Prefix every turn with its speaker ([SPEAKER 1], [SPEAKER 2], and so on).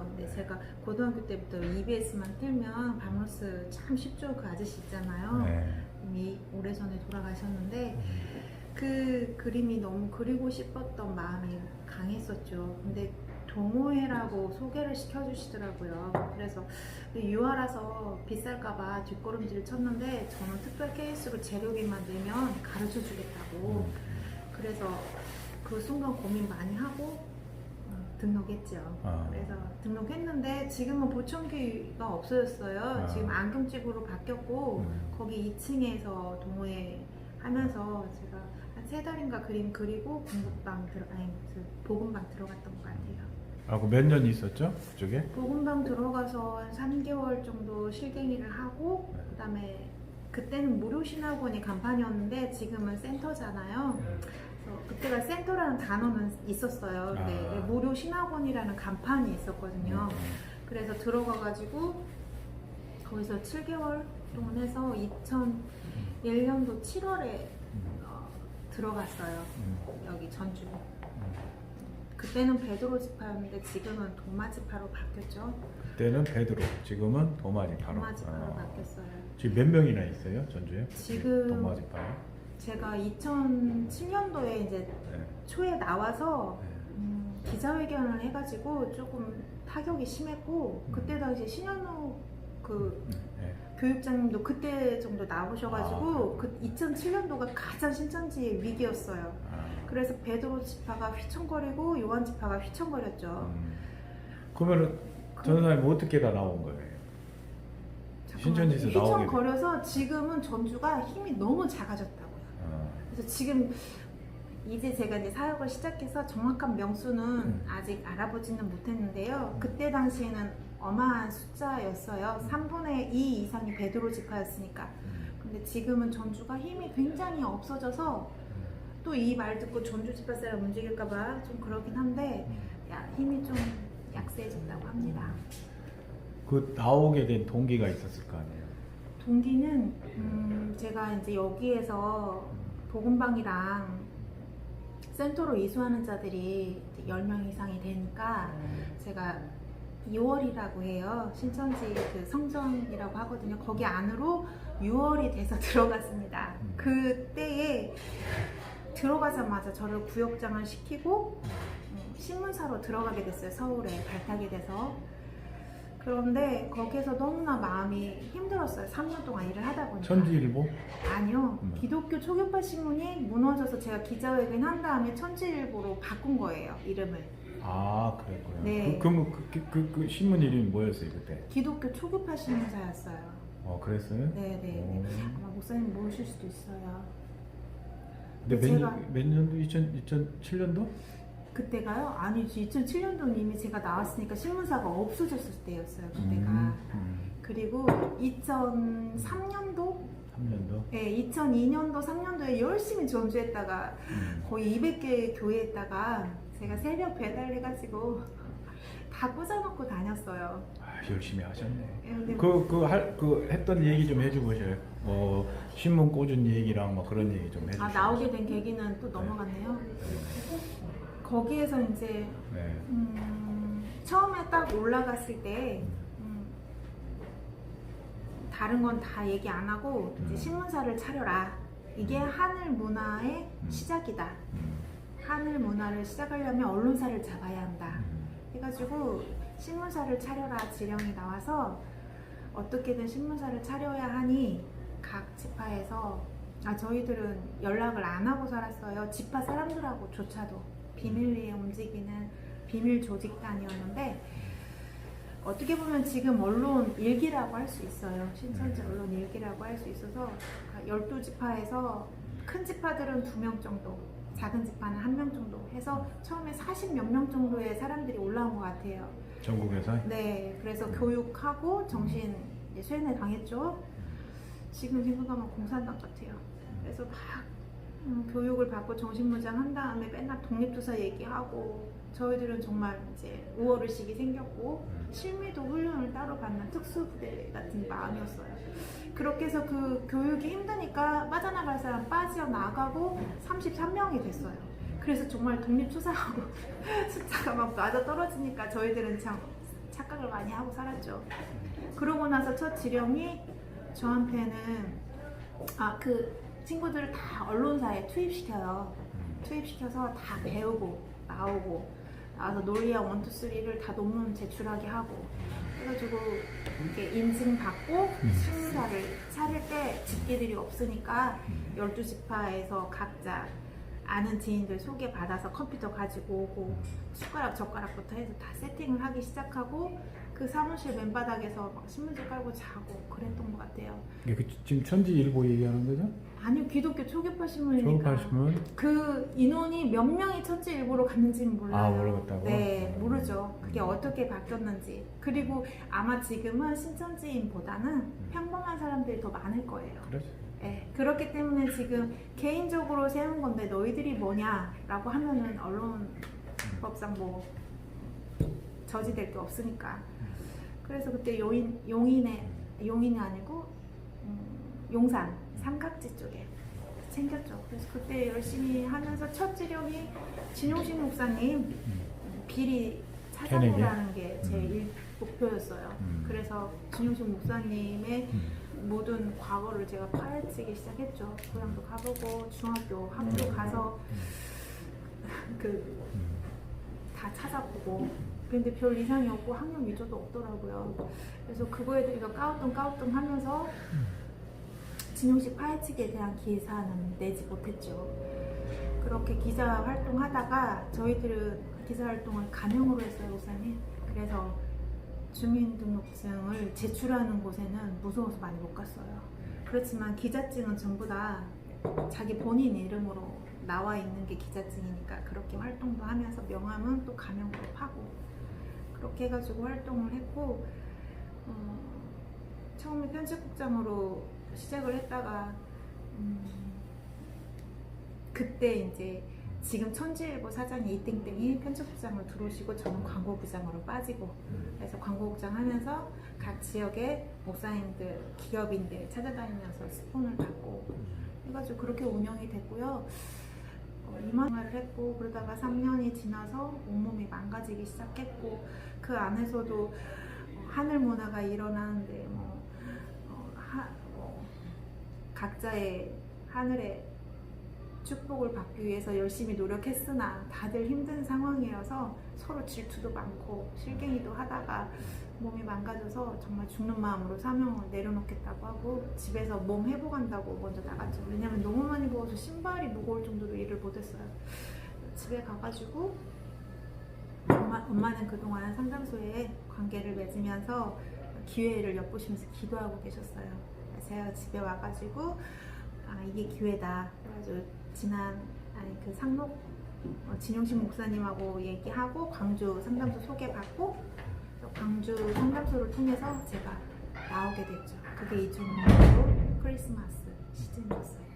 [SPEAKER 1] 있었어요. 근데 제가 고등학교 때부터 EBS만 틀면 박물스 참 쉽죠. 그 아저씨 있잖아요.
[SPEAKER 2] 네.
[SPEAKER 1] 이미 오래전에 돌아가셨는데 그 그림이 너무 그리고 싶었던 마음이 강했었죠. 근데 동호회라고 소개를 시켜주시더라고요. 그래서 유아라서 비쌀까봐 뒷걸음질을 쳤는데 저는 특별 케이스로 재료비만 내면 가르쳐 주겠다고. 그래서 그 순간 고민 많이 하고 어, 등록했죠.
[SPEAKER 2] 아.
[SPEAKER 1] 그래서 등록했는데 지금은 보청기가 없어졌어요.
[SPEAKER 2] 아.
[SPEAKER 1] 지금 안경집으로 바뀌었고
[SPEAKER 2] 음.
[SPEAKER 1] 거기 2층에서 동호회 하면서 제가 한 세 달인가 그림 그리고 공부방 들어 아니 그 보금방 들어갔던 것 같아요.
[SPEAKER 2] 아, 그몇 년 있었죠? 그쪽에?
[SPEAKER 1] 보금방 들어가서 한 3개월 정도 실갱이를 하고
[SPEAKER 2] 네.
[SPEAKER 1] 그다음에 그때는 무료 신학원이 간판이었는데 지금은 센터잖아요. 그래서 그때가 센터라는 단어는 있었어요. 근데
[SPEAKER 2] 아.
[SPEAKER 1] 무료 신학원이라는 간판이 있었거든요.
[SPEAKER 2] 음.
[SPEAKER 1] 그래서 들어가가지고 거기서 7개월 동안 해서 2001년도 7월에 어, 들어갔어요.
[SPEAKER 2] 음.
[SPEAKER 1] 여기 전주. 그때는 베드로 지파였는데 지금은 도마 지파로 바뀌었죠.
[SPEAKER 2] 그때는 베드로, 지금은 도마 지파로.
[SPEAKER 1] 도마 지파로
[SPEAKER 2] 아.
[SPEAKER 1] 바뀌었어요.
[SPEAKER 2] 지금 몇 명이나 있어요? 전주에?
[SPEAKER 1] 지금-
[SPEAKER 2] 도마 지파요?
[SPEAKER 1] 제가 2007년도에 이제
[SPEAKER 2] 네.
[SPEAKER 1] 초에 나와서
[SPEAKER 2] 네.
[SPEAKER 1] 음, 기자회견을 해가지고 조금 타격이 심했고 그때 당시 신현우 그
[SPEAKER 2] 네.
[SPEAKER 1] 교육장님도 그때 정도 나오셔가지고
[SPEAKER 2] 아,
[SPEAKER 1] 그 2007년도가 가장 신천지의 위기였어요.
[SPEAKER 2] 아.
[SPEAKER 1] 그래서 베드로 지파가 휘청거리고 요한 지파가 휘청거렸죠.
[SPEAKER 2] 음. 그러면은
[SPEAKER 1] 그-
[SPEAKER 2] 전사님 어떻게 다 나온
[SPEAKER 1] 거예요?
[SPEAKER 2] 신천지에서 나오게
[SPEAKER 1] 휘청거려서 지금은 전주가 힘이 너무 작아졌다고요.
[SPEAKER 2] 아.
[SPEAKER 1] 그래서 지금 이제 제가 이제 사역을 시작해서 정확한 명수는
[SPEAKER 2] 음.
[SPEAKER 1] 아직 알아보지는 못했는데요. 그때 당시에는 어마한 숫자였어요. 3분의 2 이상이 베드로 지파였으니까.
[SPEAKER 2] 음.
[SPEAKER 1] 근데 지금은 전주가 힘이 굉장히 없어져서 또 이 말 듣고 전주 지파 사람 움직일까봐 좀 그러긴 한데 야, 힘이 좀 약세해졌다고 합니다.
[SPEAKER 2] 그 나오게 된 동기가 있었을 거 아니에요?
[SPEAKER 1] 동기는 음, 제가 이제 여기에서 보건방이랑 센터로 이수하는 자들이 이제 10명 이상이 되니까 제가 2월이라고 해요. 신천지 그 성전이라고 하거든요. 거기 안으로 6월이 돼서 들어갔습니다.
[SPEAKER 2] 음.
[SPEAKER 1] 그때에 들어가자마자 저를 구역장을 시키고 음, 신문사로 들어가게 됐어요. 서울에 발탁이 돼서. 그런데 거기에서 너무나 마음이 힘들었어요. 3년 동안 일을 하다 보니까.
[SPEAKER 2] 천지일보?
[SPEAKER 1] 아니요.
[SPEAKER 2] 음.
[SPEAKER 1] 기독교 초교파 신문이 무너져서 제가 기자회견 한 다음에 천지일보로 바꾼 거예요. 이름을.
[SPEAKER 2] 아 그랬구나.
[SPEAKER 1] 네.
[SPEAKER 2] 그, 그, 그, 그, 그 신문 이름이 뭐였어요 그때?
[SPEAKER 1] 기독교 초교파 신문사였어요.
[SPEAKER 2] 어 그랬어요?
[SPEAKER 1] 네네.
[SPEAKER 2] 오.
[SPEAKER 1] 아마 목사님 모르실 수도 있어요.
[SPEAKER 2] 근데 몇,
[SPEAKER 1] 제가-
[SPEAKER 2] 년, 몇 년도? 2000, 2007년도?
[SPEAKER 1] 그때가요? 아니지. 2007년도는 이미 제가 나왔으니까 신문사가 없어졌을 때였어요. 그때가.
[SPEAKER 2] 음,
[SPEAKER 1] 그리고 2003년도?
[SPEAKER 2] 3년도?
[SPEAKER 1] 네, 2002년도, 3년도에 열심히 전주했다가
[SPEAKER 2] 음.
[SPEAKER 1] 거의 200개 교회에다가 제가 새벽 배달해가지고 다 꽂아놓고 다녔어요.
[SPEAKER 2] 아, 열심히 하셨네.
[SPEAKER 1] 예, 근데
[SPEAKER 2] 그, 그, 할, 그 했던 얘기 좀 해주보셔요. 뭐, 신문 꽂은 얘기랑 뭐 그런 얘기 좀 해주세요.
[SPEAKER 1] 아 나오게 된 계기는 또 넘어갔네요. 거기에서 이제
[SPEAKER 2] 네.
[SPEAKER 1] 음, 처음에 딱 올라갔을 때 음, 다른 건 다 얘기 안 하고 이제
[SPEAKER 2] 음.
[SPEAKER 1] 신문사를 차려라. 이게 하늘 문화의
[SPEAKER 2] 음.
[SPEAKER 1] 시작이다.
[SPEAKER 2] 음,
[SPEAKER 1] 하늘 문화를 시작하려면 언론사를 잡아야 한다.
[SPEAKER 2] 음,
[SPEAKER 1] 해가지고 신문사를 차려라 지령이 나와서 어떻게든 신문사를 차려야 하니 각 지파에서 아 저희들은 연락을 안 하고 살았어요. 지파 사람들하고 조차도 비밀리에 움직이는 비밀 조직단이었는데 어떻게 보면 지금 언론 일기라고 할 수 있어요. 신천지 언론 일기라고 할 수 있어서 12지파에서 큰 지파들은 두명 정도, 작은 지파는 한명 정도 해서 처음에 40몇 명 정도의 사람들이 올라온 것 같아요.
[SPEAKER 2] 전국에서?
[SPEAKER 1] 네, 그래서 교육하고 정신 쇠뇌 당했죠. 지금 생각하면 공산당 같아요. 그래서 막 음, 교육을 받고 정신무장 한 다음에 맨날 독립투사 얘기하고 저희들은 정말 이제 우월의식이 생겼고 실미도 훈련을 따로 받는 특수부대 같은 마음이었어요. 그렇게 해서 그 교육이 힘드니까 빠져나갈 사람 빠져나가고 33명이 됐어요. 그래서 정말 독립투사하고 숫자가 막 맞아 떨어지니까 저희들은 참 착각을 많이 하고 살았죠. 그러고 나서 첫 지령이 저한테는 아그 친구들을 다 언론사에 투입시켜요. 투입시켜서 다 배우고 나오고 나와서 논리학 원투 쓰리를 다 논문 제출하게 하고 해가지고 이렇게 인증 받고 신문사를 차릴 때 집계들이 없으니까 열두 지파에서 각자 아는 지인들 소개받아서 컴퓨터 가지고 오고 숟가락 젓가락부터 해서 다 세팅을 하기 시작하고 그 사무실 맨바닥에서 막 신문지 깔고 자고 그랬던 것 같아요.
[SPEAKER 2] 이게 그 지금 천지일보 얘기하는 거죠?
[SPEAKER 1] 아니요 기독교 초교파 신문이니까
[SPEAKER 2] 졸업하시면
[SPEAKER 1] 그 인원이 몇 명이 천지일보로 갔는지는 몰라요.
[SPEAKER 2] 아, 모르겠다고?
[SPEAKER 1] 네, 모르죠. 그게 어떻게 바뀌었는지. 그리고 아마 지금은 신천지인보다는 평범한 사람들이 더 많을 거예요.
[SPEAKER 2] 그렇 죠.
[SPEAKER 1] 네, 그렇기 때문에 지금 개인적으로 세운 건데 너희들이 뭐냐라고 하면은 언론법상 뭐 저지될 게 없으니까. 그래서 그때 용인 용인에 용인이 아니고 음, 용산 삼각지 쪽에 챙겼죠. 그래서 그때 열심히 하면서 첫 지령이 진용신 목사님 비리 찾아내라는 게제
[SPEAKER 2] 음.
[SPEAKER 1] 일 목표였어요.
[SPEAKER 2] 음.
[SPEAKER 1] 그래서 진용신 목사님의
[SPEAKER 2] 음.
[SPEAKER 1] 모든 과거를 제가 파헤치기 시작했죠. 고향도 가보고 중학교 학교
[SPEAKER 2] 음.
[SPEAKER 1] 가서 그
[SPEAKER 2] 음.
[SPEAKER 1] 다 찾아보고 근데 별 이상이 없고 학력 위조도 없더라고요. 그래서 그거에 대해서 까우뚱 까우뚱 하면서 진용식 파헤치기에 대한 기사는 내지 못했죠. 그렇게 기자 활동하다가 저희들은 기자 활동을 가명으로 했어요, 우선이. 그래서 주민등록증을 제출하는 곳에는 무서워서 많이 못 갔어요. 그렇지만 기자증은 전부 다 자기 본인 이름으로 나와 있는 게 기자증이니까 그렇게 활동도 하면서 명함은 또 가명으로 파고 그렇게 해가지고 활동을 했고 어, 처음에 편집국장으로 시작을 했다가 음, 그때 이제 지금 천지일보 사장이 이땡땡이 편집국장으로 들어오시고 저는 광고부장으로 빠지고 그래서 광고국장 하면서 각 지역의 목사님들, 기업인들 찾아다니면서 스폰을 받고 해가지고 그렇게 운영이 됐고요. 어, 이만화를 했고 그러다가 3년이 지나서 온몸이 망가지기 시작했고 그 안에서도 어, 하늘 문화가 일어나는데 뭐, 어, 하, 뭐 각자의 하늘의 축복을 받기 위해서 열심히 노력했으나 다들 힘든 상황이어서 서로 질투도 많고 실갱이도 하다가 몸이 망가져서 정말 죽는 마음으로 사명을 내려놓겠다고 하고 집에서 몸 회복한다고 먼저 나갔죠. 왜냐면 너무 많이 부어서 신발이 무거울 정도로 일을 못했어요. 집에 가가지고 엄마, 엄마는 그동안 상담소에 관계를 맺으면서 기회를 엿보시면서 기도하고 계셨어요. 제가 집에 와가지고 아 이게 기회다. 그래가지고 지난 아니 그 상록 어, 진용신 목사님하고 얘기하고 광주 상담소 소개받고 광주 상담소를 통해서 제가 나오게 됐죠. 그게 이중으로 크리스마스 시즌이었어요.